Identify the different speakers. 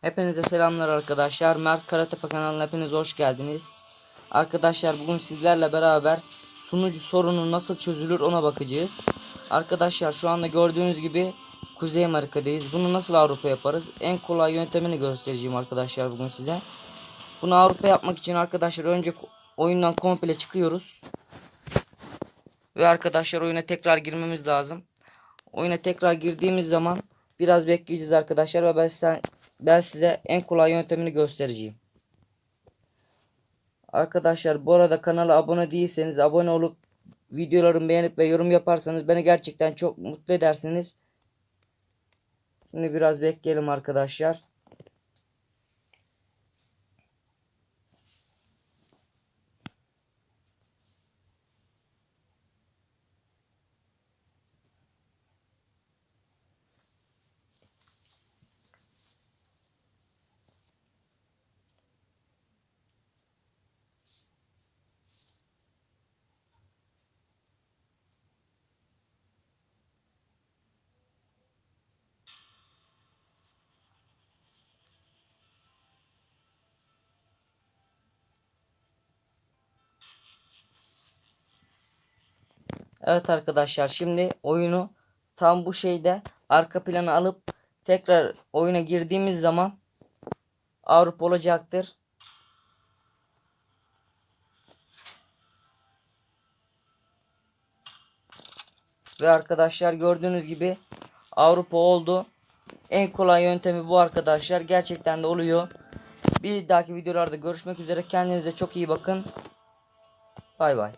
Speaker 1: Hepinize selamlar arkadaşlar. Mert Karatepe kanalına hepiniz hoş geldiniz. Arkadaşlar bugün sizlerle beraber sunucu sorunu nasıl çözülür ona bakacağız. Arkadaşlar şu anda gördüğünüz gibi Kuzey Amerika'dayız. Bunu nasıl Avrupa yaparız? En kolay yöntemini göstereceğim arkadaşlar bugün size. Bunu Avrupa yapmak için arkadaşlar önce oyundan komple çıkıyoruz. Ve arkadaşlar oyuna tekrar girmemiz lazım. Oyuna tekrar girdiğimiz zaman biraz bekleyeceğiz arkadaşlar ve ben size, ben size en kolay yöntemini göstereceğim. Arkadaşlar bu arada kanala abone değilseniz abone olup videolarımı beğenip ve yorum yaparsanız beni gerçekten çok mutlu edersiniz. Şimdi biraz bekleyelim arkadaşlar. Evet arkadaşlar şimdi oyunu tam bu şeyde arka plana alıp tekrar oyuna girdiğimiz zaman Avrupa olacaktır. Ve arkadaşlar gördüğünüz gibi Avrupa oldu. En kolay yöntemi bu arkadaşlar. Gerçekten de oluyor. Bir dahaki videolarda görüşmek üzere. Kendinize çok iyi bakın. Bay bay.